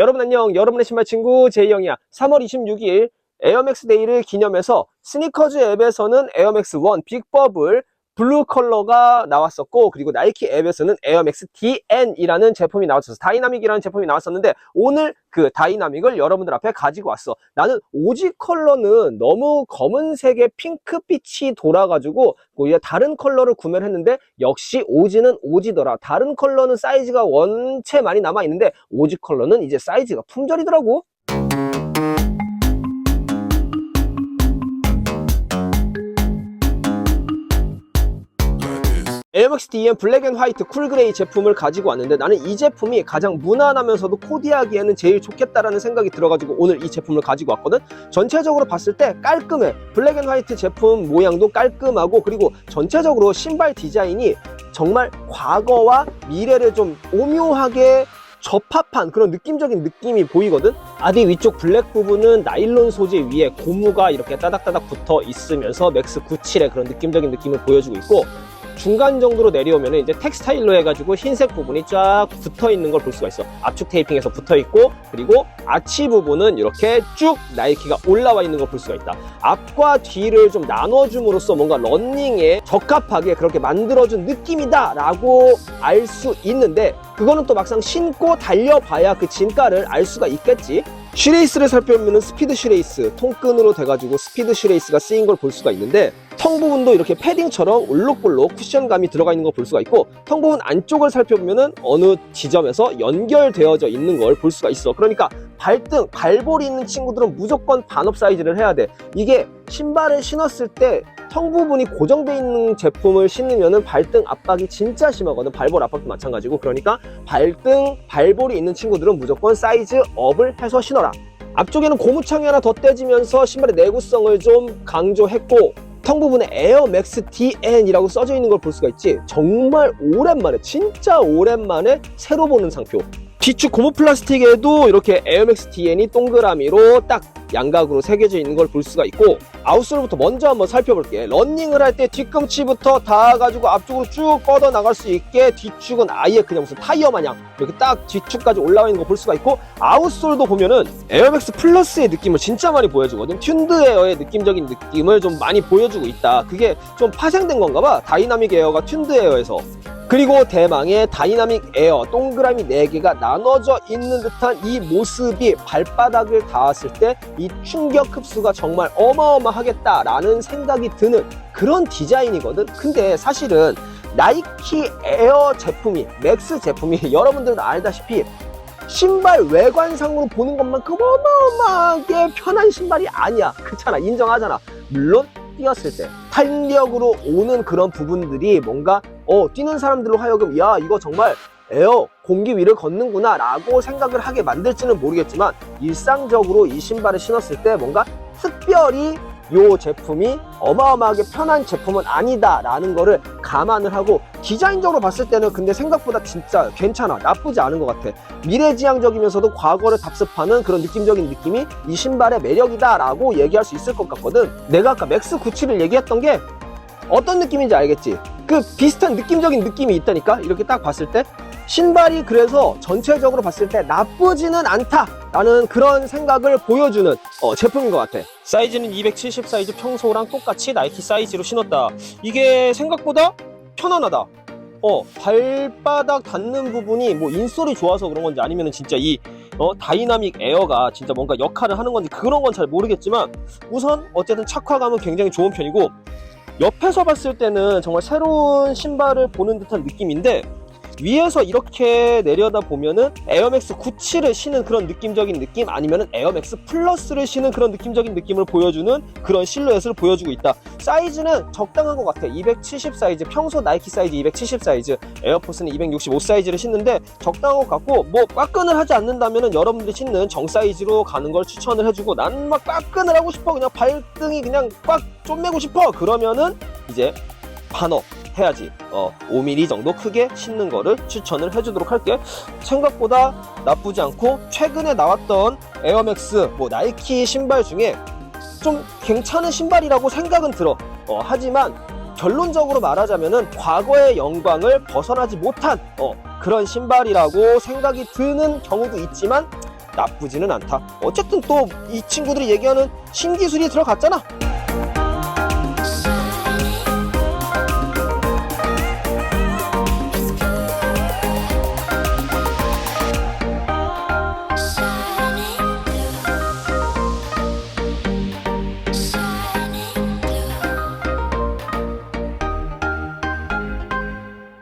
여러분 안녕. 여러분의 신발 친구 제이형이야. 3월 26일 에어맥스 데이를 기념해서 스니커즈 앱에서는 에어맥스 1 빅버블 블루 컬러가 나왔었고 그리고 나이키 앱에서는 에어맥스 DN이라는 제품이 나왔었어. 다이나믹이라는 제품이 나왔었는데 오늘 그 다이나믹을 여러분들 앞에 가지고 왔어. 나는 오지 컬러는 너무 검은색의 핑크빛이 돌아가지고 다른 컬러를 구매를 했는데 역시 오지는 오지더라. 다른 컬러는 사이즈가 원체 많이 남아있는데 오지 컬러는 이제 사이즈가 품절이더라고 에어맥스 DN 블랙 앤 화이트 쿨 그레이 제품을 가지고 왔는데 나는 이 제품이 가장 무난하면서도 코디하기에는 제일 좋겠다라는 생각이 들어가지고 오늘 이 제품을 가지고 왔거든. 전체적으로 봤을 때 깔끔해. 블랙 앤 화이트 제품 모양도 깔끔하고 그리고 전체적으로 신발 디자인이 정말 과거와 미래를 좀 오묘하게 접합한 그런 느낌적인 느낌이 보이거든. 아디 위쪽 블랙 부분은 나일론 소재 위에 고무가 이렇게 따닥따닥 붙어 있으면서 맥스 97의 그런 느낌적인 느낌을 보여주고 있고 중간 정도로 내려오면 이제 텍스타일로 해가지고 흰색 부분이 쫙 붙어 있는 걸 볼 수가 있어. 압축 테이핑에서 붙어 있고 그리고 아치 부분은 이렇게 쭉 나이키가 올라와 있는 걸 볼 수가 있다. 앞과 뒤를 좀 나눠줌으로써 뭔가 런닝에 적합하게 그렇게 만들어준 느낌이다라고 알 수 있는데 그거는 또 막상 신고 달려봐야 그 진가를 알 수가 있겠지. 슈레이스를 살펴보면 스피드 슈레이스 통끈으로 돼가지고 스피드 슈레이스가 쓰인 걸 볼 수가 있는데 텅 부분도 이렇게 패딩처럼 올록볼록 쿠션감이 들어가 있는 걸 볼 수가 있고 텅 부분 안쪽을 살펴보면 어느 지점에서 연결되어져 있는 걸 볼 수가 있어. 그러니까 발등 발볼이 있는 친구들은 무조건 반업 사이즈를 해야 돼. 이게 신발을 신었을 때텅 부분이 고정되어 있는 제품을 신으면은 발등 압박이 진짜 심하거든. 발볼 압박도 마찬가지고. 그러니까 발등 발볼이 있는 친구들은 무조건 사이즈 업을 해서 신어라. 앞쪽에는 고무창이 하나 더 떼지면서 신발의 내구성을 좀 강조했고 텅 부분에 에어 맥스 DN이라고 써져 있는 걸 볼 수가 있지. 정말 오랜만에 진짜 오랜만에 새로 보는 상표 뒤축 고무 플라스틱에도 이렇게 에어맥스 DN이 동그라미로 딱 양각으로 새겨져 있는 걸 볼 수가 있고 아웃솔부터 먼저 한번 살펴볼게 런닝을 할 때 뒤꿈치부터 닿아가지고 앞쪽으로 쭉 뻗어 나갈 수 있게 뒤축은 아예 그냥 무슨 타이어 마냥 이렇게 딱 뒤축까지 올라와 있는 거 볼 수가 있고 아웃솔도 보면은 에어맥스 플러스의 느낌을 진짜 많이 보여주거든. 튠드 에어의 느낌적인 느낌을 좀 많이 보여주고 있다. 그게 좀 파생된 건가 봐. 다이나믹 에어가 튠드 에어에서 그리고 대망의 다이나믹 에어 동그라미 4개가 나눠져 있는 듯한 이 모습이 발바닥을 닿았을 때 이 충격 흡수가 정말 어마어마하겠다라는 생각이 드는 그런 디자인이거든. 근데 사실은 나이키 에어 제품이 맥스 제품이 여러분들도 알다시피 신발 외관상으로 보는 것만큼 어마어마하게 편한 신발이 아니야. 그렇잖아. 인정하잖아. 물론 뛰었을 때 탄력으로 오는 그런 부분들이 뭔가 어 뛰는 사람들로 하여금 야 이거 정말 에어 공기 위를 걷는구나 라고 생각을 하게 만들지는 모르겠지만 일상적으로 이 신발을 신었을 때 뭔가 특별히 이 제품이 어마어마하게 편한 제품은 아니다 라는 거를 감안을 하고 디자인적으로 봤을 때는 근데 생각보다 진짜 괜찮아 나쁘지 않은 것 같아. 미래지향적이면서도 과거를 답습하는 그런 느낌적인 느낌이 이 신발의 매력이다 라고 얘기할 수 있을 것 같거든. 내가 아까 맥스 97을 얘기했던 게 어떤 느낌인지 알겠지 그 비슷한 느낌적인 느낌이 있다니까 이렇게 딱 봤을 때 신발이 그래서 전체적으로 봤을 때 나쁘지는 않다라는 그런 생각을 보여주는 어, 제품인 것 같아. 사이즈는 270 사이즈 평소랑 똑같이 나이키 사이즈로 신었다. 이게 생각보다 편안하다. 어, 발바닥 닿는 부분이 뭐 인솔이 좋아서 그런 건지 아니면 진짜 이 어, 다이나믹 에어가 진짜 뭔가 역할을 하는 건지 그런 건 잘 모르겠지만 우선 어쨌든 착화감은 굉장히 좋은 편이고 옆에서 봤을 때는 정말 새로운 신발을 보는 듯한 느낌인데 위에서 이렇게 내려다 보면은 에어맥스 97을 신은 그런 느낌적인 느낌 아니면은 에어맥스 플러스를 신은 그런 느낌적인 느낌을 보여주는 그런 실루엣을 보여주고 있다. 사이즈는 적당한 것 같아. 270 사이즈, 평소 나이키 사이즈 270 사이즈, 에어포스는 265 사이즈를 신는데 적당한 것 같고 뭐 꽉끈을 하지 않는다면은 여러분들이 신는 정 사이즈로 가는 걸 추천을 해주고 난 막 꽉끈을 하고 싶어 그냥 발등이 그냥 꽉 쪼매고 싶어 그러면은 이제 반업 해야지 어 5mm 정도 크게 신는 거를 추천을 해주도록 할게 생각보다 나쁘지 않고 최근에 나왔던 에어맥스 뭐 나이키 신발 중에 좀 괜찮은 신발이라고 생각은 들어 어, 하지만 결론적으로 말하자면은 과거의 영광을 벗어나지 못한 어, 그런 신발이라고 생각이 드는 경우도 있지만 나쁘지는 않다. 어쨌든 또 이 친구들이 얘기하는 신기술이 들어갔잖아.